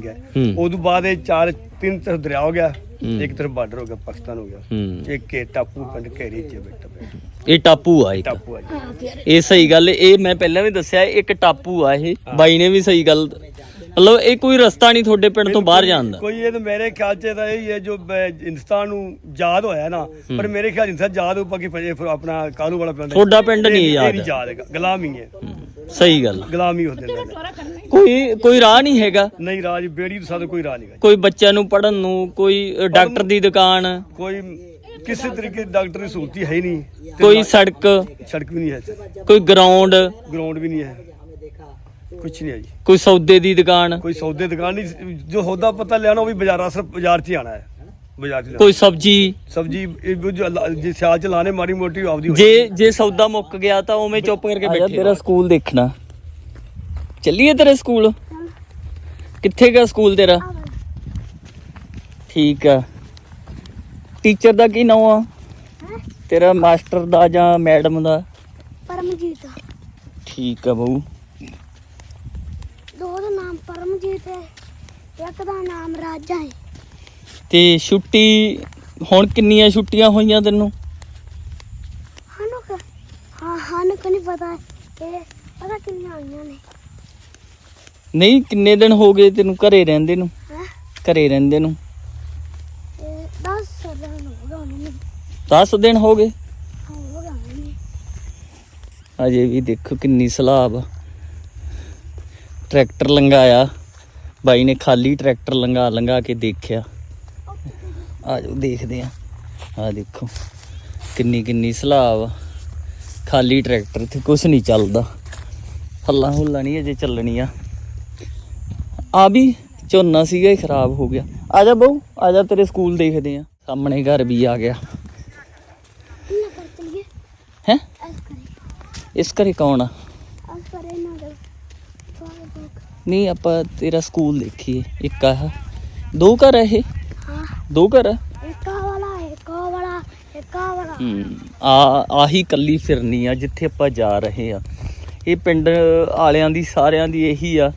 ਗਿਆ। ਉਦੋਂ ਬਾਅਦ ਇਹ ਚਾਰ ਤਿੰਨ ਤਰਫ ਦਰਿਆ ਹੋ ਗਿਆ। ਇੱਕ ਤਰਫ ਬਾਰਡਰ ਹੋ ਗਿਆ ਪਾਕਿਸਤਾਨ ਹੋ ਗਿਆ। ਇੱਕ ਇਹ ਟਾਪੂ ਪਿੰਡ ਘੇਰੀ ਚ ਬੈਠਾ। ਇਹ ਟਾਪੂ ਆ ਇੱਕ। ਟਾਪੂ ਆ ਜੀ। ਇਹ ਸਹੀ ਗੱਲ ਇਹ ਮੈਂ ਪਹਿਲਾਂ ਵੀ ਦੱਸਿਆ ਇੱਕ ਟਾਪੂ ਆ ਇਹ। ਬਾਈ ਨੇ ਵੀ ਸਹੀ ਗੱਲ ਮਤਲਬ ਇਹ ਕੋਈ ਰਸਤਾ ਨਹੀਂ ਤੁਹਾਡੇ ਪਿੰਡ ਤੋਂ ਬਾਹਰ ਜਾਣ ਦਾ। ਕੋਈ ਇਹ ਤਾਂ ਮੇਰੇ ਖਿਆਲ ਚ ਤਾਂ ਇਹ ਹੀ ਹੈ ਜੋ ਹਿੰਦੁਸਤਾਨ ਨੂੰ ਯਾਦ ਹੋਇਆ ਨਾ ਪਰ ਮੇਰੇ ਖਿਆਲ ਹਿੰਦੁਸਤਾਨ ਯਾਦ ਹੋ ਪਾਕੀ ਫਿਰ ਆਪਣਾ ਕਾਲੂ ਵਾਲਾ ਪਿੰਡ ਤੁਹਾਡਾ ਪਿੰਡ ਨਹੀਂ ਇਹ ਯਾਦ। ਨਹੀਂ ਯਾਦ ਹੈਗਾ ਗੁਲਾਮੀ ਹੈ। ਸਹੀ ਗੱਲ ਗੁਲਾਮੀ ਹੁੰਦੇ ਨੇ ਕੋਈ ਕੋਈ ਰਾਹ ਨਹੀਂ ਹੈਗਾ। ਨਹੀਂ ਰਾਜ ਬੇੜੀ ਤੋਂ ਸਾਡਾ ਕੋਈ ਰਾਹ ਨਹੀਂ ਕੋਈ ਬੱਚਿਆਂ ਨੂੰ ਪੜਨ ਨੂੰ ਕੋਈ ਡਾਕਟਰ ਦੀ ਦੁਕਾਨ। ਕੋਈ ਕਿਸੇ ਤਰੀਕੇ ਦੀ ਡਾਕਟਰ ਦੀ ਸਹੂਲਤ ਹੀ ਹੈ ਨਹੀਂ। ਕੋਈ ਸੜਕ। ਸੜਕ ਵੀ ਨਹੀਂ ਹੈ ਕੋਈ ਗਰਾਊਂਡ ਗਰਾਊਂਡ ਵੀ ਨਹੀਂ ਹੈ। ਕੁਛ ਨਹੀਂ ਹੈ ਜੀ। ਕੋਈ ਸੌਦੇ ਦੀ ਦੁਕਾਨ? ਕੋਈ ਸੌਦੇ ਦੁਕਾਨ ਨਹੀਂ। ਜੋ ਸੌਦਾ ਪਤਾ ਲਿਆਣਾ ਉਹ ਵੀ ਬਾਜ਼ਾਰ ਅਸਰ ਬਾਜ਼ਾਰ 'ਚ ਹੀ ਆਣਾ ਹੈ। ਬਾਜ਼ਾਰ 'ਚ। ਕੋਈ ਸਬਜੀ? ਸਬਜੀ ਜੋ ਸਿਆਲ 'ਚ ਲਾਣੇ ਮਾੜੀ ਮੋਟੀ ਆਪਦੀ ਹੋ ਜੇ ਜੇ ਸੌਦਾ ਮੁੱਕ ਗਿਆ ਤਾਂ ਉਵੇਂ ਚੁੱਪ ਕਰਕੇ ਬੈਠੇ ਤੇਰਾ ਸਕੂਲ ਦੇਖਣਾ। ਚੱਲੀਏ ਤੇਰੇ ਸਕੂਲ? ਕਿੱਥੇ ਗਿਆ ਸਕੂਲ ਤੇਰਾ? ਠੀਕ ਆ। ਟੀਚਰ ਦਾ ਕੀ ਨਾਮ ਆ? ਤੇਰਾ ਮਾਸਟਰ ਦਾ ਜਾਂ ਮੈਡਮ ਦਾ? ਪਰਮਜੀਤ। ਠੀਕ ਆ ਬਹੂ। ਦੋ ਦਾ ਨਾਮ ਪਰਮਜੀਤ ਹੈ। ਇੱਕ ਦਾ ਨਾਮ ਰਾਜਾ ਹੈ। ਤੇ ਛੁੱਟੀ ਹੁਣ ਕਿੰਨੀਆਂ ਛੁੱਟੀਆਂ ਹੋਈਆਂ ਤੈਨੂੰ? ਸਾਨੂੰ ਕ- ਹਾਂ ਸਾਨੂੰ ਕੋ ਨਹੀਂ ਪਤਾ। ਇਹ ਪਤਾ ਕਿੰਨੀਆਂ ਆਈਆਂ ਨੇ। ਨਹੀਂ ਕਿੰਨੇ ਦਿਨ ਹੋ ਗਏ ਤੈਨੂੰ ਘਰੇ ਰਹਿੰਦੇ ਨੂੰ? ਹੈ? ਘਰੇ ਰਹਿੰਦੇ ਨੂੰ? ਇਹ 10 ਸਾਲਾਂ ਹੋ ਗਏ ਉਹਨੇ 10 ਦਿਨ ਹੋ ਗਏ? ਹਾਂ ਹੋ ਗਏ ਉਹਨੇ ਅਜੇ ਵੀ ਦੇਖੋ ਕਿੰਨੀ ਸਲਾਬ ਆ ਟਰੈਕਟਰ ਲੰਘਾਇਆ। ਬਾਈ ਨੇ ਖਾਲੀ ਟਰੈਕਟਰ ਲੰਘਾ ਲੰਘਾ ਕੇ ਦੇਖਿਆ। ਆਜੋ ਦੇਖਦੇ ਆ। ਆ ਦੇਖੋ ਕਿੰਨੀ ਕਿੰਨੀ ਸਲਾਬ ਆ ਖਾਲੀ ਟਰੈਕਟਰ ਤੇ ਕੁਝ ਨਹੀਂ ਚੱਲਦਾ। ਹੱਲਾ ਹੁੱਲਾ ਨਹੀਂ ਅਜੇ ਚੱਲਣੀ ਆ ਆ ਵੀ ਝੋਨਾ ਸੀਗਾ ਹੀ ਖਰਾਬ ਹੋ ਗਿਆ। ਆ ਜਾ ਬਹੂ ਆ ਜਾ ਤੇਰੇ ਸਕੂਲ ਦੇਖਦੇ ਆ। ਸਾਹਮਣੇ ਘਰ ਵੀ ਆ ਗਿਆ। ਕਰ ਹੈ? ਕਰੇ ਇਸ ਘਰੇ ਕੌਣ ਆ ਐਸ ਕਰੇ ਨਾ ਦੇ ਸਾਰੇ ਲੋਕ ਨਹੀਂ ਆਪਾਂ ਤੇਰਾ ਸਕੂਲ ਦੇਖੀਏ। ਇੱਕ ਆ ਦੋ ਘਰ ਆ ਇਹ? ਹਾਂ। ਦੋ ਘਰ ਆ? ਇੱਕ ਆਹ ਵਾਲਾ ਇੱਕ ਆਹ ਵਾਲਾ ਇੱਕ ਆਹ ਵਾਲਾ। ਹੂੰ। ਆ ਆਹੀ ਕੱਲੀ ਫਿਰਨੀ ਆ ਜਿੱਥੇ ਆਪਾਂ ਜਾ ਰਹੇ ਆ। ਇਹ ਪਿੰਡ ਆਲਿਆਂ ਦੀ ਸਾਰਿਆਂ ਦੀ ਇਹੀ ਆ।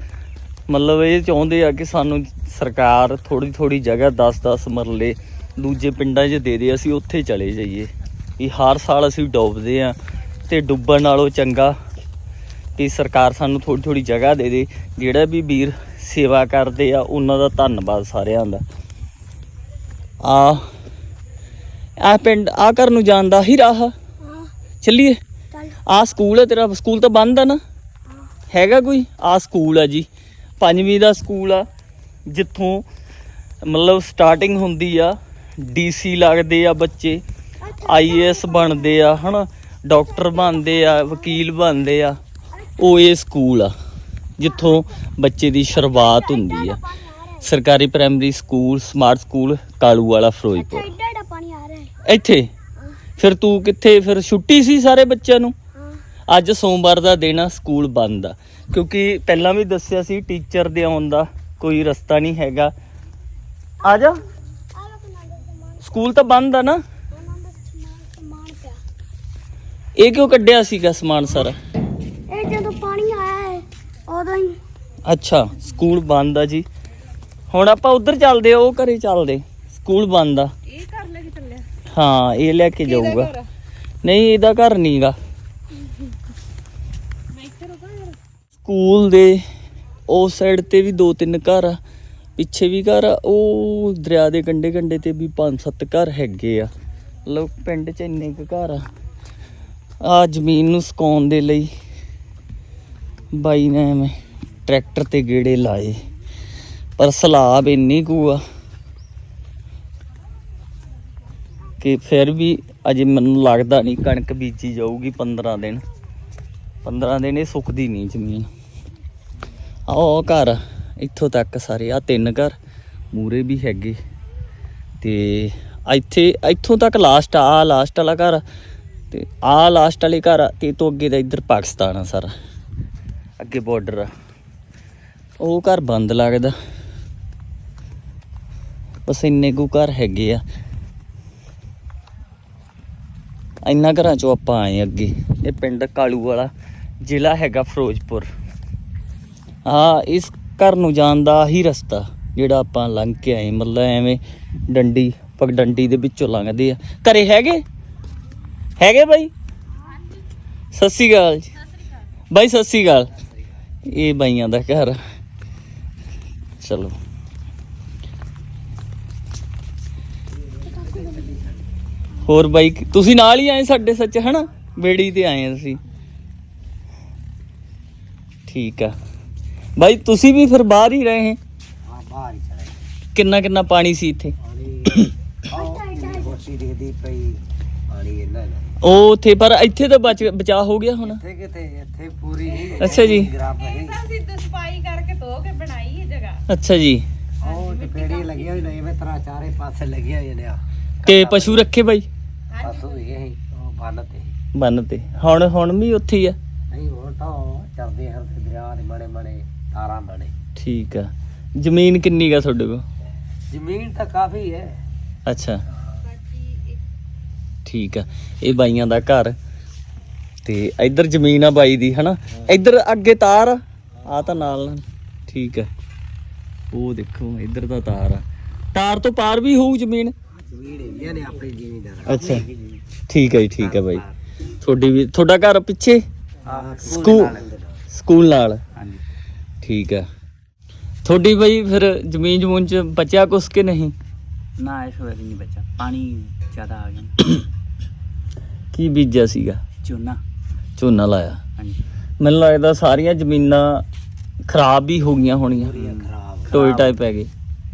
ਮਤਲਬ ਇਹ ਚਾਹੁੰਦੇ ਆ ਕਿ ਸਾਨੂੰ ਸਰਕਾਰ ਥੋੜੀ ਥੋੜੀ ਜਗ੍ਹਾ 10-10 ਮਰਲੇ ਦੂਜੇ ਪਿੰਡਾਂ 'ਚ ਦੇ ਦੇ ਅਸੀਂ ਉੱਥੇ ਚਲੇ ਜਾਈਏ। ਵੀ ਹਰ ਸਾਲ ਅਸੀਂ ਡੁੱਬਦੇ ਆ ਤੇ ਡੁੱਬਣ ਨਾਲੋਂ ਚੰਗਾ ਵੀ ਸਰਕਾਰ ਸਾਨੂੰ ਥੋੜੀ ਥੋੜੀ ਜਗ੍ਹਾ ਦੇ ਦੇ। ਜਿਹੜਾ ਵੀ ਵੀਰ ਸੇਵਾ ਕਰਦੇ ਆ, ਉਹਨਾਂ ਦਾ ਧੰਨਵਾਦ ਸਾਰਿਆਂ ਦਾ। ਆ ਆ ਪਿੰਡ, ਆ ਘਰ ਨੂੰ ਜਾਣ ਦਾ ਹੀ ਰਾਹ ਚੱਲੀਏ। ਚੱਲ ਆ ਸਕੂਲ ਹੈ ਤੇਰਾ, ਸਕੂਲ ਤਾਂ ਬੰਦ ਆ ਨਾ? ਹੈਗਾ ਕੋਈ? ਆ ਸਕੂਲ ਆ ਜੀ। ਪੰਜਵੀਂ ਦਾ ਸਕੂਲ ਆ, ਜਿੱਥੋਂ ਮਤਲਬ ਸਟਾਰਟਿੰਗ ਹੁੰਦੀ ਆ। ਡੀਸੀ ਲੱਗਦੇ ਆ ਬੱਚੇ ਆਈਏਐਸ ਬਣਦੇ ਆ, ਹਨਾ? ਡਾਕਟਰ ਬਣਦੇ ਆ, ਵਕੀਲ ਬਣਦੇ ਆ। ਉਹ ਇਹ ਸਕੂਲ ਆ ਜਿੱਥੋਂ ਬੱਚੇ ਦੀ ਸ਼ੁਰੂਆਤ ਹੁੰਦੀ ਆ। ਸਰਕਾਰੀ primary school smart school Kalu Wala Ferozepur ਇੱਥੇ? ਫਿਰ ਤੂੰ ਕਿੱਥੇ? ਫਿਰ ਛੁੱਟੀ ਸੀ ਸਾਰੇ ਬੱਚਿਆਂ ਨੂੰ? ਅੱਜ ਸੋਮਵਾਰ ਦਾ ਦਿਨ ਆ ਸਕੂਲ ਬੰਦ ਆ। ਕਿਉਂਕਿ ਪਹਿਲਾਂ ਵੀ ਦੱਸਿਆ ਸੀ ਟੀਚਰ ਦੇ ਆਉਣ ਦਾ ਕੋਈ ਰਸਤਾ ਨਹੀਂ ਹੈਗਾ। ਆ ਜਾ। ਸਕੂਲ ਤਾਂ ਬੰਦ ਆ ਨਾ। ਇਹ ਕਿਉਂ ਕੱਢਿਆ ਸੀਗਾ ਸਮਾਨ ਸਾਰਾ? ਇਹ ਜਦੋਂ ਪਾਣੀ ਆਇਆ ਹੈ ਉਦੋਂ ਹੀ। ਅੱਛਾ ਸਕੂਲ ਬੰਦ ਆ ਜੀ। ਹੁਣ ਆਪਾਂ ਉਧਰ ਚੱਲਦੇ ਆ ਉਹ ਘਰੇ ਚੱਲਦੇ। ਸਕੂਲ ਬੰਦ ਆ। ਇਹ ਕਰ ਲੈ ਕੇ ਚੱਲਿਆ? ਹਾਂ ਇਹ ਲੈ ਕੇ ਜਾਊਗਾ। ਨਹੀਂ ਇਹਦਾ ਘਰ ਨਹੀਂਗਾ ਮੈਂ ਇੱਥੇ ਰੁਕਾਂ ਯਾਰ। ਸਕੂਲ ਦੇ ਉਸ ਸਾਈਡ ਤੇ ਵੀ ਦੋ ਤਿੰਨ ਘਰ ਆ। ਪਿੱਛੇ ਵੀ ਘਰ ਆ। ਉਹ ਦਰਿਆ ਦੇ ਕੰਢੇ ਕੰਢੇ ਤੇ ਵੀ ਪੰਜ ਸੱਤ ਘਰ ਹੈਗੇ ਆ। ਮਤਲਬ ਪਿੰਡ 'ਚ ਇੰਨੇ ਕੁ ਘਰ ਆ। ਆ ਜ਼ਮੀਨ ਨੂੰ ਸੁਕਾਉਣ ਦੇ ਲਈ। ਬਾਈ ਨੇ ਐਵੇਂ ਟਰੈਕਟਰ ਤੇ ਗੇੜੇ ਲਾਏ। ਪਰ ਸਲਾਬ ਇੰਨੀ ਕੁ ਆ ਕਿ ਫਿਰ ਵੀ ਅਜੇ ਮੈਨੂੰ ਲੱਗਦਾ ਨਹੀਂ ਕਣਕ ਬੀਜੀ ਜਾਊਗੀ 15 ਦਿਨ। 15 ਦਿਨ ਇਹ ਸੁੱਕਦੀ ਨਹੀਂ ਜ਼ਮੀਨ। ਆਹ ਘਰ ਇੱਥੋਂ ਤੱਕ ਸਾਰੇ ਆ ਤਿੰਨ ਘਰ ਮੂਰੇ ਵੀ ਹੈਗੇ। ਤੇ ਇੱਥੇ, ਇੱਥੋਂ ਤੱਕ ਲਾਸਟ ਆ ਲਾਸਟ ਵਾਲਾ ਘਰ ਤੇ ਆ ਲਾਸਟ ਵਾਲੇ ਘਰ ਤੇ ਇਹ ਤੋਂ ਅੱਗੇ ਦਾ ਇੱਧਰ ਪਾਕਿਸਤਾਨ ਆ ਸਾਰਾ। ਅੱਗੇ ਬਾਰਡਰ ਆ। ਉਹ ਘਰ ਬੰਦ ਲੱਗਦਾ। ਬਸ ਇੰਨੇ ਕੁ ਘਰ ਹੈਗੇ ਆ। ਇੰਨਾ ਘਰਾਂ ਚੋਂ ਆਪਾਂ ਆਏ ਅੱਗੇ। ਇਹ ਪਿੰਡ ਕਾਲੂ ਵਾਲਾ ਜ਼ਿਲ੍ਹਾ ਹੈਗਾ ਫਿਰੋਜ਼ਪੁਰ। ਆ ਇਸ ਘਰ ਨੂੰ ਜਾਣ ਦਾ ਆਹੀ ਰਸਤਾ ਜਿਹੜਾ ਆਪਾਂ ਲੰਘ ਕੇ ਆਏ ਮਤਲਬ ਐਵੇਂ ਡੰਡੀ ਪਗਡੰਡੀ ਦੇ ਵਿੱਚੋਂ ਲੰਘਦੇ ਆ। ਘਰੇ ਹੈਗੇ? ਹੈਗੇ ਬਾਈ? ਸਤਿ ਸ਼੍ਰੀ ਅਕਾਲ ਜੀ। ਬਾਈ, ਸਤਿ ਸ਼੍ਰੀ ਅਕਾਲ। ਇਹ ਬਾਈਆਂ ਦਾ ਘਰ। ਚਲੋ। ਹੋਰ ਬਾਈ ਤੁਸੀਂ ਨਾਲ ਹੀ ਆਏ ਸਾਡੇ ਸੱਚ ਹਨਾ? ਬੇੜੀ ਤੇ ਆਏ ਤੁਸੀਂ। ਠੀਕ ਆ। ਬਾਈ ਤੁਸੀਂ ਵੀ ਫਿਰ ਬਾਹਰ ਹੀ ਰਹੇ? ਹਾਂ ਬਾਹਰ ਹੀ ਚਲੇ ਕਿੰਨਾ ਕਿੰਨਾ ਪਾਣੀ ਸੀ ਇੱਥੇ? ਪਾਣੀ ਆਹ ਦਿਖਦੀ ਪਈ ਪਾਣੀ ਇਹਨਾਂ ਨੇ ਉਹ ਉੱਥੇ ਪਰ ਇੱਥੇ ਤਾਂ ਬਚ ਬਚਾ ਹੋ ਗਿਆ ਹੁਣ। ਇੱਥੇ ਕਿਤੇ ਇੱਥੇ ਪੂਰੀ ਹੀ ਅੱਛਾ ਜੀ। ਖਰਾਬ ਨਹੀਂ ਅਸੀਂ ਤਾਂ ਸਫ਼ਾਈ ਕਰਕੇ ਧੋ ਕੇ ਬਣਾਈ ਇਹ ਜਗ੍ਹਾ। ਅੱਛਾ ਜੀ। ਉਹ ਟਪੇੜੀ ਲੱਗੀ ਹੋਈ ਨਹੀਂ ਮੈਂ ਤਰਾ ਚਾਰੇ ਪਾਸੇ ਲੱਗੀ ਹੋਈ ਨੇ ਤੇ ਪਸ਼ੂ ਰੱਖੇ ਬਾਈ? ਪਸ਼ੂ ਵੀ ਇਹ ਉਹ ਬੰਨ ਤੇ ਬੰਨ ਤੇ। ਹੁਣ ਹੁਣ ਵੀ ਉੱਥੇ ਹੀ ਆ? ਨਹੀਂ ਹੋਰ ਤਾਂ ਉਹ ਚਰਦੇ ਹਰਦੇ ਦਰਿਆ ਦੇ ਮੜੇ ਮੜੇ ਤਾਰਾਂ ਬਣੇ। ਠੀਕ ਆ। ਜ਼ਮੀਨ ਕਿੰਨੀ ਗਾ ਤੁਹਾਡੇ ਕੋਲ? ਜ਼ਮੀਨ ਤਾਂ ਕਾਫੀ ਹੈ। ਅੱਛਾ। ਠੀਕ ਆ, ਇਹ ਬਾਈਆਂ ਦਾ ਘਰ। ਤੇ ਇੱਧਰ ਜ਼ਮੀਨ ਆ ਬਾਈ ਦੀ, ਹਨਾ? ਇੱਧਰ ਅੱਗੇ ਤਾਰ ਆ। ਆਹ ਤਾਂ ਨਾਲ ਠੀਕ ਆ। ਉਹ ਦੇਖੋ, ਇੱਧਰ ਤਾਂ ਤਾਰ ਆ। ਤਾਰ ਤੋਂ ਪਾਰ ਵੀ ਹੋਊ ਜ਼ਮੀਨ? ਜ਼ਮੀਨ ਨੇ ਆਪਣੀ ਜ਼ਿਮੀਂਦਾਰ ਅੱਛਾ। ਠੀਕ ਹੈ ਜੀ, ਠੀਕ ਹੈ ਬਾਈ। ਤੁਹਾਡੀ ਵੀ, ਤੁਹਾਡਾ ਘਰ ਪਿੱਛੇ? ਸਕੂਲ ਸਕੂਲ ਨਾਲ। ਹਾਂਜੀ ਠੀਕ ਆ। ਤੁਹਾਡੀ ਬਈ ਫਿਰ ਜ਼ਮੀਨ ਜਮੂਨ ਚ ਬਚਿਆ ਕੁਛ ਕਿ ਨਹੀਂ? ਨਾ, ਇਸ ਵਾਰੀ ਨਹੀਂ ਬਚਾ ਪਾਣੀ ਜ਼ਿਆਦਾ ਆ ਗਿਆ। ਕੀ ਬੀਜਿਆ ਸੀਗਾ? ਚੂਨਾ ਝੋਨਾ ਲਾਇਆ। ਹਾਂਜੀ। ਮੈਨੂੰ ਲੱਗਦਾ ਸਾਰੀਆਂ ਜ਼ਮੀਨਾਂ ਖਰਾਬ ਵੀ ਹੋ ਗਈਆਂ ਹੋਣੀਆਂ। ਖਰਾਬ ਟੋਏ ਟਾਈਪ ਪੈ ਗਏ।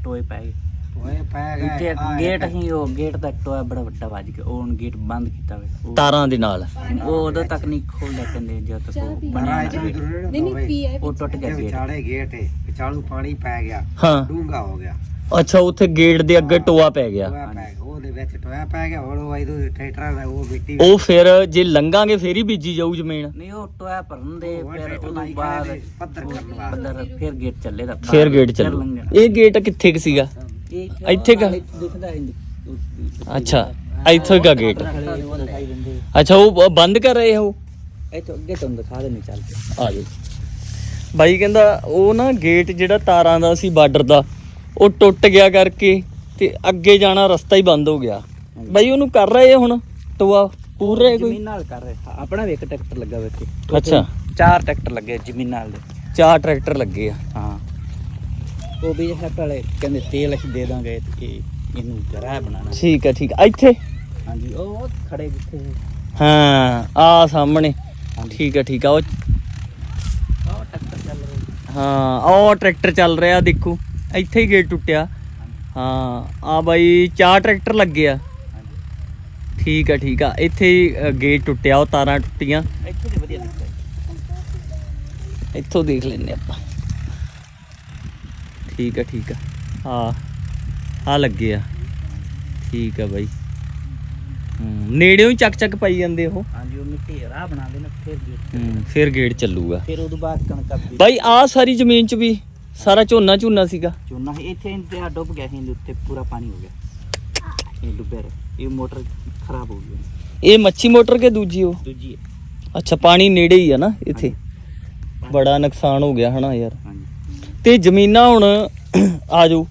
ਟੋਏ ਪੈ ਗਏ। ਟੋਏ ਪੈ ਗਏ ਗੇਟ ਹੀ ਉਹ ਗੇਟ ਦਾ ਟੋਆ ਬੜਾ ਵੱਡਾ ਵੱਜ ਗਿਆ। ਉਹ ਹੁਣ ਗੇਟ ਬੰਦ ਕੀਤਾ ਵੇ। ਉਹ- ਤਾਰਾਂ ਦੇ ਨਾਲ। ਉਹ ਉਦੋਂ ਤੱਕ ਨਹੀਂ ਖੋਲ੍ਹ ਕਹਿੰਦੇ ਜਦ ਤੱਕ ਉਹ ਬਣਿਆ। ਨਹੀਂ ਨਹੀਂ ਪੀ ਹੈ ਉਹ ਟੁੱਟ ਗਿਆ ਗੇਟ। ਵਿਚਾਲੇ ਗੇਟ ਹੈ ਵਿਚਾਲੂ ਪਾਣੀ ਪੈ ਗਿਆ। ਹਾਂ। ਡੂੰਗਾ ਹੋ ਗਿਆ। ਅੱਛਾ ਉੱਥੇ ਗੇਟ ਦੇ ਅੱਗੇ ਟੋਆ ਪੈ ਗਿਆ। ਟੋਇਆ ਪੈ ਗਿਆ ਉਹਦੇ ਵਿੱਚ ਟੋਇਆ ਪੈ ਗਿਆ ਹੁਣ ਉਹ ਇਹਦੋਂ ਟਰੈਕਟਰਾਂ ਦਾ ਉਹ ਮਿੱਟੀ ਉਹ ਫਿਰ ਜੇ ਲੰਘਾਂਗੇ ਫੇਰ ਹੀ ਬੀਜੀ ਜਾਊ ਜ਼ਮੀਨ। ਨਹੀਂ ਉਹ ਟੋਇਆ ਭਰਨ ਦੇ ਫਿਰ ਉਹ ਤੋਂ ਬਾਅਦ ਪੱਧਰ ਕਰਨ ਵਾਸਤੇ। ਫਿਰ ਗੇਟ ਚੱਲੇਗਾ ਫੇਰ ਗੇਟ ਚੱਲੂ। ਇਹ ਗੇਟ ਕਿੱਥੇ ਕੁ ਸੀਗਾ? ਇੱਥੇ ਕਾ ਦਿਖਦਾ ਅੱਛਾ ਇੱਥੇ ਕਾ ਗੇਟ ਅੱਛਾ ਉਹ ਬੰਦ ਕਰ ਰਹੇ ਹੋ ਤੋਂ ਅੱਗੇ ਤੁਹਾਨੂੰ ਦਿਖਾ ਦੇਣੇ ਚੱਲ। ਕੇ ਆ ਜਾਓ। ਬਾਈ ਕਹਿੰਦਾ ਉਹ ਨਾ ਗੇਟ ਜਿਹੜਾ ਤਾਰਾਂ ਦਾ ਸੀ ਬਾਰਡਰ ਦਾ ਉਹ ਟੁੱਟ ਗਿਆ ਕਰਕੇ ਤੇ ਅੱਗੇ ਜਾਣਾ ਰਸਤਾ ਹੀ ਬੰਦ ਹੋ ਗਿਆ। ਬਾਈ ਉਹਨੂੰ ਕਰ ਰਹੇ ਆ ਹੁਣ? ਟੋਆ ਪੂਰ ਰਹੇ ਕੋਈ? ਜ਼ਮੀਨ ਨਾਲ ਕਰ ਰਹੇ। ਆਪਣਾ ਵੀ ਇੱਕ ਟਰੈਕਟਰ ਲੱਗਾ ਵੇ ਇੱਥੇ ਅੱਛਾ। ਚਾਰ ਟਰੈਕਟਰ ਲੱਗੇ ਜ਼ਮੀਨ ਨਾਲ ਦੇ। ਚਾਰ ਟਰੈਕਟਰ ਲੱਗੇ ਆ। ਹਾਂ। ਉਹ ਵੀ ਜਿਹੜਾ ਵਾਲੇ ਕਹਿੰਦੇ ਤੇਲ ਅਸੀਂ ਦੇ ਦਾਂਗੇ ਤੇ ਇਹ ਇਹਨੂੰ ਗਰਾ ਬਣਾਉਣਾ। ਠੀਕ ਆ ਠੀਕ ਆ। ਇੱਥੇ? ਹਾਂਜੀ ਉਹ ਖੜੇ ਜਿੱਥੇ ਹਾਂ ਆ ਸਾਹਮਣੇ। ਠੀਕ ਆ ਠੀਕ ਆ। ਉਹ ਉਹ ਟਰੈਕਟਰ ਚੱਲ ਰਿਹਾ। ਹਾਂ ਉਹ ਟਰੈਕਟਰ ਚੱਲ ਰਿਹਾ ਦੇਖੋ। ਇੱਥੇ ਹੀ ਗੇਟ ਟੁੱਟਿਆ। ਹਾਂ ਆ ਬਾਈ ਚਾਰ ਟਰੈਕਟਰ ਲੱਗੇ ਆ। ਠੀਕ ਆ ਠੀਕ ਆ। ਇੱਥੇ ਗੇਟ ਟੁੱਟਿਆ ਉਹ ਤਾਰਾਂ ਟੁੱਟੀਆਂ। ਇੱਥੇ ਵਧੀਆ ਦੇਖ ਲੈਨੇ ਆਪਾਂ। ਠੀਕ ਆ ਠੀਕ ਆ। ਹਾਂ ਆ ਲੱਗੇ ਆ। ਠੀਕ ਆ ਬਾਈ। ਹੂੰ ਨੇੜਿਓਂ ਹੀ ਚੱਕ ਚੱਕ ਪਾਈ ਜਾਂਦੇ ਉਹ। ਹਾਂਜੀ ਉਹ ਮਿੱਟੀ ਰਾਹ ਬਣਾ ਦੇਣਾ ਫਿਰ ਗੇਟ ਫਿਰ ਗੇਟ ਚੱਲੂਗਾ। ਫਿਰ ਉਦੋਂ ਬਾਅਦ ਕਣਕਾਂ ਬਾਈ ਆ ਸਾਰੀ ਜ਼ਮੀਨ 'ਚ ਵੀ ਸਾਰਾ ਝੋਨਾ ਝੋਨਾ ਸੀਗਾ। ਚੋਨਾ ਸੀ, ਇੱਥੇ ਇੰਤਹਾ ਡੁੱਬ ਗਿਆ ਸੀ ਇਹਦੇ ਉੱਤੇ ਪੂਰਾ ਪਾਣੀ ਹੋ ਗਿਆ। ਇਹ ਡੁੱਬਿਆ ਰਿਹਾ। ਇਹ ਮੋਟਰ ਖਰਾਬ ਹੋ ਗਈ। ਇਹ ਮੱਛੀ ਮੋਟਰ ਕੇ ਦੂਜੀ ਉਹ? ਦੂਜੀ ਹੈ। ਅੱਛਾ ਪਾਣੀ ਨੇੜੇ ਹੀ ਆ ਨਾ ਇੱਥੇ? ਬੜਾ ਨੁਕਸਾਨ ਹੋ ਗਿਆ ਹਨਾ ਯਾਰ। ਹਾਂਜੀ। ਤੇ ਜ਼ਮੀਨਾਂ ਹੁਣ ਆਜੋ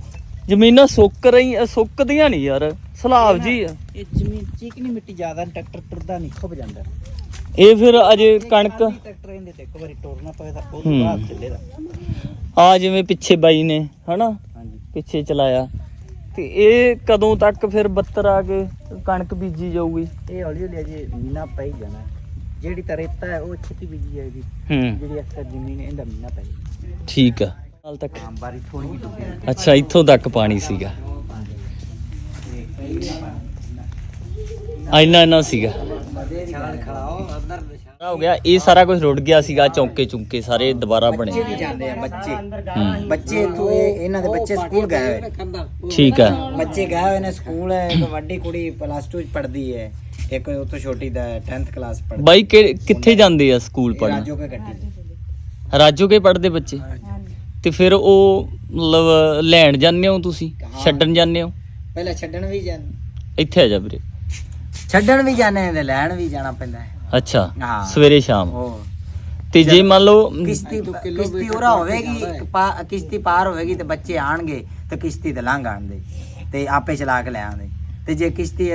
ਜ਼ਮੀਨਾਂ ਸੁੱਕ ਰਹੀ ਸੁੱਕਦੀਆਂ ਨਹੀਂ ਯਾਰ। ਸਲਾਬ ਜੀ ਆ। ਇਹ ਜ਼ਮੀਨ ਚੀਕਨੀ ਮਿੱਟੀ ਜ਼ਿਆਦਾ ਟਰੈਕਟਰ ਤੁਰਦਾ ਨਹੀਂ ਖੁੱਬ ਜਾਂਦਾ। ਇਹ ਫਿਰ ਅਜੇ ਕਣਕ ਟਰੈਕਟਰ ਇਹਦੇ ਤੇ ਇੱਕ ਵਾਰੀ ਟੋਰਨਾ ਉਹ ਤੋਂ ਹੂੰ। ਬਾਅਦ ਚੱਲੇਗਾ। ਆ ਜਿਵੇਂ ਪਿੱਛੇ ਬਾਈ ਨੇ ਹਨਾ? ਹਾਂਜੀ। ਪਿੱਛੇ ਚਲਾਇਆ। ਤੇ ਇਹ ਕਦੋਂ ਤੱਕ ਫਿਰ ਬੱਤਰ ਆ ਕੇ ਕਣਕ ਬੀਜੀ ਜਾਊਗੀ? ਇਹ ਹੌਲੀ ਹੌਲੀ ਅਜੇ ਮੀਨਾ ਪਈ ਜਾਣਾ। ਜਿਹੜੀ ਤਾਂ ਰੇਤਾ ਹੈ ਉਹ ਛੇਤੀ ਬੀਜੀ ਜਾਏਗੀ। ਹੂੰ। ਜਿਹੜੀ ਅਕਸਰ ਜ਼ਮੀਨ ਹੈ ਇਹਦਾ ਮੀਨਾ ਪੈ ਜਾਏਗਾ। ਠੀਕ ਆ। ਹਾਲ ਤੱਕ। ਹਾਂ ਬਾਰੀ ਥੋੜੀ ਜਿਹੀ ਡੁੱਬੀ ਹੈ। ਅੱਛਾ ਇੱਥੋਂ ਤੱਕ ਪਾਣੀ ਸੀਗਾ। ਇੰਨਾ ਇੰਨਾ ਸੀਗਾ। ਛਾਲ ਖੜਾਓ ਅੰਦਰ ਹੋ ਗਿਆ। ਇਹ ਸਾਰਾ ਕੁਝ ਰੁੜ ਗਿਆ ਸੀਗਾ ਚੌਂਕੇ ਚੁੰਕੇ ਸਾਰੇ ਦੁਬਾਰਾ ਬਣੇ। ਜਾਂਦੇ ਆ ਬੱਚੇ। ਹੂੰ। ਬੱਚੇ ਇੱਥੋਂ ਇਹ ਇਹਨਾਂ ਦੇ ਬੱਚੇ ਸਕੂਲ ਗਏ ਹੋਏ ਠੀਕ ਆ ਬੱਚੇ ਗਏ ਹੋਏ ਨੇ ਸਕੂਲ ਹੈ ਇੱਕ ਵੱਡੀ ਕੁੜੀ ਪਲੱਸ 2 ਚ ਪੜ੍ਹਦੀ ਹੈ ਇੱਕ ਉਹ ਤੋਂ ਛੋਟੀ ਦਾ 10th ਕਲਾਸ ਪੜ੍ਹਦੀ ਬਾਈ ਕਿ- ਕਿੱਥੇ ਜਾਂਦੇ ਆ ਸਕੂਲ ਹੈ ਪੜਨ ਰਾਜੋ ਕੇ ਗੱਡੀ ਰਾਜੋ ਕੇ ਪੜਦੇ ਬੱਚੇ? ਤੇ ਫਿਰ ਉਹ ਮਤਲਬ ਲੈਣ ਜਾਂਦੇ ਹੋ ਤੁਸੀਂ? ਛੱਡਣ ਜਾਂਦੇ ਹੋ? ਪਹਿਲਾਂ ਛੱਡਣ ਵੀ ਜਾਂ ਇੱਥੇ ਆ ਜਾ ਵੀਰੇ। ਛੱਡਣ ਵੀ ਜਾਂਦੇ ਨੇ ਤੇ ਲੈਣ ਵੀ ਜਾਣਾ ਪੈਂਦਾ ਹੈ। ਅੱਛਾ ਹਾਂ। ਸਵੇਰੇ ਸ਼ਾਮ। ਉਹ ਤੇ ਜੇ ਮੰਨ ਲਓ ਕਿਸ਼ਤੀ ਕਿਸ਼ਤੀ ਉਰਾ ਹੋਵੇਗੀ ਪਾ- ਕਿਸ਼ਤੀ ਪਾਰ ਹੋਵੇਗੀ ਤੇ ਬੱਚੇ ਆਣਗੇ ਤੇ ਕਿਸ਼ਤੀ ਤੇ ਲੰਘ ਆਣਦੇ ਤੇ ਆਪੇ ਚਲਾ ਕੇ ਲੈ ਆਉਂਦੇ। ਤੇ ਜੇ ਕਿਸ਼ਤੀ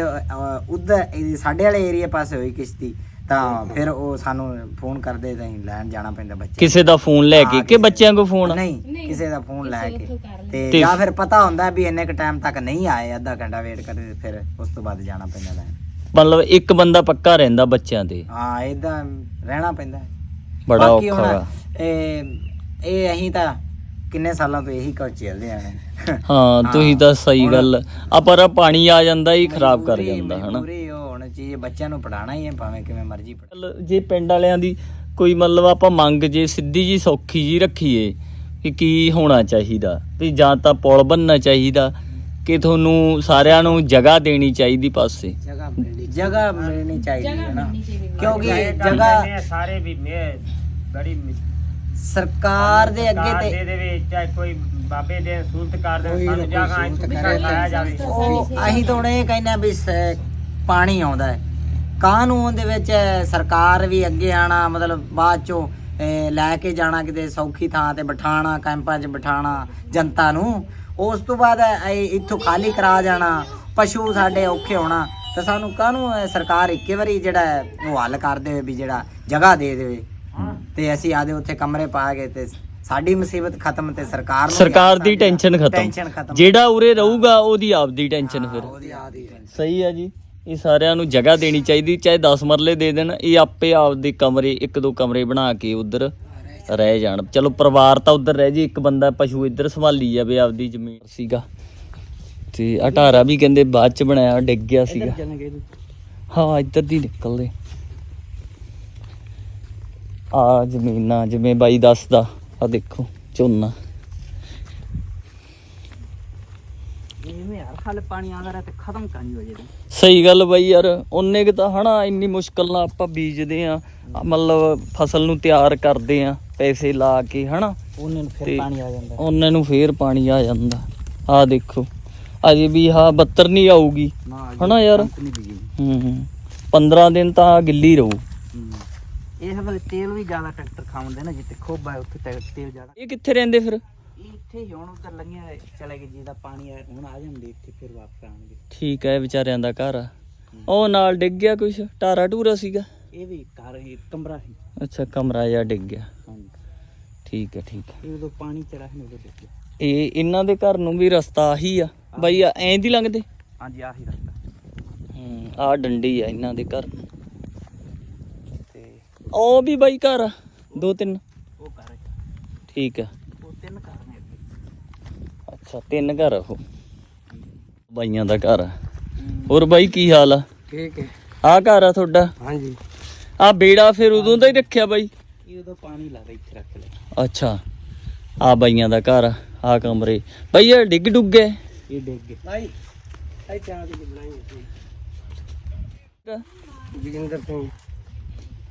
ਉਧਰ ਸਾਡੇ ਵਾਲੇ ਏਰੀਆ ਪਾਸੇ ਹੋਈ ਕਿਸ਼ਤੀ ਤਾਂ ਫਿਰ ਉਹ ਸਾਨੂੰ ਫੋਨ ਕਰਦੇ ਤਾਂ ਅਸੀਂ ਲੈਣ ਜਾਣਾ ਪੈਂਦਾ ਬੱਚੇ ਕਿਸੇ ਦਾ ਫੋਨ ਲੈ ਕੇ ਕਿ ਬੱਚਿਆਂ ਕੋ ਫੋਨ? ਨਹੀਂ ਕਿਸੇ ਦਾ ਫੋਨ ਲੈ ਕੇ। ਤੇ ਤੇ- ਜਾਂ ਫਿਰ ਪਤਾ ਹੁੰਦਾ ਵੀ ਇੰਨੇ ਕ ਟਾਈਮ ਤੱਕ ਨਹੀਂ ਆਏ ਅੱਧਾ ਘੰਟਾ ਵੇਟ ਕਰਦੇ ਫਿਰ ਉਸ ਤੋਂ ਬਾਅਦ ਜਾਣਾ ਪੈਂਦਾ ਲੈਣ। ਮਤਲਬ ਇੱਕ ਬੰਦਾ ਪੱਕਾ ਰਹਿੰਦਾ ਬੱਚਿਆਂ ਤੇ। ਹਾਂ ਇਦਾਂ ਰਹਿਣਾ ਪੈਂਦਾ ਹੈ। ਬੜਾ ਬਾਕੀ ਔਖਾ ਹੁਣ ਵਾ। ਇਹ ਇਹ ਅਸੀਂ ਤਾਂ ਕਿੰਨੇ ਸਾਲਾਂ ਤੋਂ ਇਹੀ ਕੁਝ ਚੱਲਦੇ ਆਏ ਹਾਂ। ਤੁਸੀਂ ਤਾਂ ਸਹੀ ਗੱਲ। ਆ ਪਰ ਪਾਣੀ ਆ ਜਾਂਦਾ ਹੀ ਖਰਾਬ ਕਰ ਜਾਂਦਾ ਹਨਾ? ਮਜਬੂਰੀ ਉਹ ਹੁਣ ਚੀਜ਼ ਬੱਚਿਆਂ ਨੂੰ ਪੜਾਣਾ ਹੀ ਹੈ ਭਾਵੇਂ ਕਿਵੇਂ ਮਰਜ਼ੀ ਪੜ੍ਹਾ। ਜੇ ਪਿੰਡ ਵਾਲਿਆਂ ਦੀ ਕੋਈ ਮਤਲਬ ਆਪਾਂ ਮੰਗ ਜੇ ਸਿੱਧੀ ਜੀ ਸੌਖੀ ਜੀ ਰੱਖੀਏ ਕਿ ਕੀ ਹੋਣਾ ਚਾਹੀਦਾ ਵੀ ਜਾਂ ਤਾਂ ਪੁਲ ਬਣਨਾ ਚਾਹੀਦਾ ਕਿ ਤੁਹਾਨੂੰ ਸਾਰਿਆਂ ਨੂੰ ਜਗ੍ਹਾ ਦੇਣੀ ਚਾਹੀਦੀ ਪਾਸੇ। ਜਗ੍ਹਾ ਮਿਲਣੀ ਜਗ੍ਹਾ ਮਿਲਣੀ ਚਾਹੀਦੀ ਹੈ ਨਾ। ਕਿਉਂਕਿ ਜਗ੍ਹਾ ਸਾਰੇ ਵੀ ਮੈਂ ਬੜੀ ਸਰਕਾਰ ਦੇ ਅੱਗੇ ਕਾਰ ਤੇ ਦੇ ਦੇਵੇ ਚਾਹੇ ਕੋਈ ਬਾਬੇ ਦੇ ਸਹੂਲਤ ਕਰ ਦੇ ਸਾਨੂੰ ਜਗ੍ਹਾ ਲਾਇਆ ਜਾਵੇ। ਉਹ ਅਸੀਂ ਤਾਂ ਹੁਣ ਇਹ ਕਹਿੰਦੇ ਆ ਵੀ ਸ- ਪਾਣੀ ਆਉਂਦਾ ਹੈ। ਕਾਨੂੰਨ ਦੇ ਵਿੱਚ ਸਰਕਾਰ ਵੀ ਅੱਗੇ ਆਣਾ ਮਤਲਬ ਬਾਅਦ ਚੋਂ ਅਹ, ਲੈ ਕੇ ਜਾਣਾ ਕਿਤੇ ਸੌਖੀ ਥਾਂ ਤੇ ਬਿਠਾਣਾ ਕੈਂਪਾਂ 'ਚ ਬਿਠਾਣਾ ਜਨਤਾ ਨੂੰ। ਉਸ ਤੋਂ ਬਾਅਦ ਇਹ ਇੱਥੋਂ ਖਾਲੀ ਕਰਾ ਜਾਣਾ ਪਸ਼ੂ ਸਾਡੇ ਔਖੇ ਹੋਣਾ ਤਾਂ ਸਾਨੂੰ ਕਾਹਨੂੰ ਸਰਕਾਰ ਇੱਕੇ ਵਾਰੀ ਜਿਹੜਾ ਉਹ ਹੱਲ ਕਰ ਦੇਵੇ ਵੀ ਜਿਹੜਾ ਜਗ੍ਹਾ ਦੇ ਦੇਵੇ। ਤੇ ਅਸੀਂ ਆਦੇ ਉੱਥੇ ਕਮਰੇ ਪਾ ਕੇ ਤੇ ਸਾਡੀ ਮੁਸੀਬਤ ਖਤਮ ਤੇ ਸਰਕਾਰ ਨੂੰ ਸਰਕਾਰ ਦੀ ਟੈਨਸ਼ਨ ਟੈਨਸ਼ਨ ਖਤਮ। ਖਤਮ। ਜਿਹੜਾ ਉਰੇ ਰਹੂਗਾ ਉਹਦੀ ਆਪਦੀ ਟੈਨਸ਼ਨ ਫਿਰ। ਉਹਦੀ ਆਦੀ ਟੈਨਸ਼ਨ। ਸਹੀ ਹੈ ਜੀ। ਇਹ ਸਾਰਿਆਂ ਨੂੰ ਜਗ੍ਹਾ ਦੇਣੀ ਚਾਹੀਦੀ ਚਾਹੇ 10 ਮਰਲੇ ਦੇ ਦੇਣ ਇਹ ਆਪੇ ਆਪਦੇ ਕਮਰੇ ਇੱਕ ਦੋ ਕਮਰੇ ਬਣਾ ਕੇ ਉਧਰ ਰਹਿ ਜਾਣ। ਚਲੋ ਪਰਿਵਾਰ ਤਾਂ ਉਧਰ ਰਹਿ ਜੀ ਇੱਕ ਬੰਦਾ ਪਸ਼ੂ ਇੱਧਰ ਸੰਭਾਲੀ ਜਾਵੇ ਆਪਦੀ ਜ਼ਮੀਨ ਸੀਗਾ। ਤੇ ਅਟਾਰਾ ਵੀ ਕਹਿੰਦੇ ਬਾਅਦ ਚ ਬਣਾਇਆ ਡਿੱਗ ਗਿਆ ਸੀਗਾ। ਹਾਂ ਇੱਧਰ ਦੀ ਨਿਕਲਦੇ। ਆ ਜ਼ਮੀਨਾਂ ਜਿਵੇਂ ਬਾਈ ਦੱਸਦਾ ਆ ਦੇਖੋ ਝੋਨਾ। ਸਹੀ ਗੱਲ ਬਾਈ ਯਾਰ ਉਹਨੇ ਕਿ ਤਾਂ ਹਨਾ ਇੰਨੀ ਮੁਸ਼ਕਲ ਨਾਲ ਆਪਾਂ ਬੀਜਦੇ ਆ ਮਤਲਬ ਫਸਲ ਨੂੰ ਤਿਆਰ ਕਰਦੇ ਆ ਪੈਸੇ ਲਾ ਕੇ ਹਨਾ? ਉਹਨੇ ਨੂੰ ਫਿਰ ਪਾਣੀ ਆ ਜਾਂਦਾ। ਉਹਨਾਂ ਨੂੰ ਫੇਰ ਪਾਣੀ ਆ ਜਾਂਦਾ। ਆ ਦੇਖੋ ਅਜੇ ਵੀ ਹਾਂ 72 ਨਹੀਂ ਆਊਗੀ। ਹਨਾ ਯਾਰ? ਹੂੰ 15 ਦਿਨ ਤਾਂ ਗਿੱਲੀ ਰਹੂ। ਇਹ ਵੇਲੇ ਤੇਲ ਵੀ ਜ਼ਿਆਦਾ ਟਰੈਕਟਰ ਖਾਉਂਦੇ ਨਾ ਜਿੱਥੇ ਖੋਬਾ ਹੈ ਉੱਥੇ ਤੇਲ ਜ਼ਿਆਦਾ। ਇਹ ਕਿੱਥੇ ਰਹਿੰਦੇ ਫਿਰ? ਇੱਥੇ ਹੀ ਹੁਣ ਉੱਧਰ ਲੰਘਿਆ ਚਲੇ ਗਏ ਜਿਹਦਾ ਪਾਣੀ ਹੁਣ ਆ ਜਾਂਦੇ ਇੱਥੇ ਫਿਰ ਵਾਪਸ ਆਉਣਗੇ। ਠੀਕ ਹੈ ਵਿਚਾਰਿਆਂ ਦਾ ਘਰ ਆ। ਉਹ ਨਾਲ ਡਿੱਗ ਗਿਆ ਕੁਛ? ਟਾਰਾ ਟੂਰਾ ਸੀਗਾ? ਇਹ ਵੀ ਘਰ ਹੀ ਕਮਰਾ ਹੀ ਅੱਛਾ ਕਮਰਾ ਜਿਹਾ ਡਿੱਗ ਗਿਆ। ਠੀਕ ਹੈ ਠੀਕ ਹੈ। ਇਹ ਉਦੋਂ ਪਾਣੀ ਚੜਾ ਸੀ ਉਦੋਂ ਦੇਖਿਆ। ਇਹ ਇਹਨਾਂ ਦੇ ਘਰ ਨੂੰ ਵੀ ਰਸਤਾ ਆਹੀ ਆ। ਬਾਈ ਆ ਐਂ ਦੀ ਲੰਘਦੇ? ਹਾਂਜੀ ਆਹੀ ਰਸਤਾ। ਹੂੰ ਆ ਡੰਡੀ ਆ ਇਹਨਾਂ ਦੇ ਘਰ। ਤੇ ਉਹ ਵੀ ਬਾਈ ਘਰ ਆ ਦੋ ਤਿੰਨ। ਉਹ ਘਰ ਹੈ ਠੀਕ ਆ। ਉਹ ਤਿੰਨ ਘਰ ਨੇ ਅੱਛਾ ਤਿੰਨ ਘਰ ਉਹ। ਬਾਈਆਂ ਦਾ ਘਰ ਆ। ਹੋਰ ਬਾਈ ਕੀ ਹਾਲ ਆ? ਠੀਕ ਹੈ। ਆ ਘਰ ਆ ਤੁਹਾਡਾ? ਹਾਂਜੀ। ਆ ਬੇੜਾ ਫਿਰ ਉਦੋਂ ਦਾ ਹੀ ਰੱਖਿਆ ਬਾਈ। ਇਹ ਉਦੋਂ ਪਾਣੀ ਲਾਦਾ ਇੱਥੇ ਰੱਖ ਲਿਆ ਅੱਛਾ ਆ ਬਾਈਆਂ ਦਾ ਘਰ ਆ ਕਮਰੇ। ਬਾਈ ਇਹ ਡਿੱਗ ਡੁੱਗ? ਗਏ ਇਹ ਡਿੱਗ ਗਏ। ਭਾਈ ਆਈ ਚਾਹ ਦੀ ਬਣਾਈ ਜਗਿੰਦਰ ਸਿੰਘ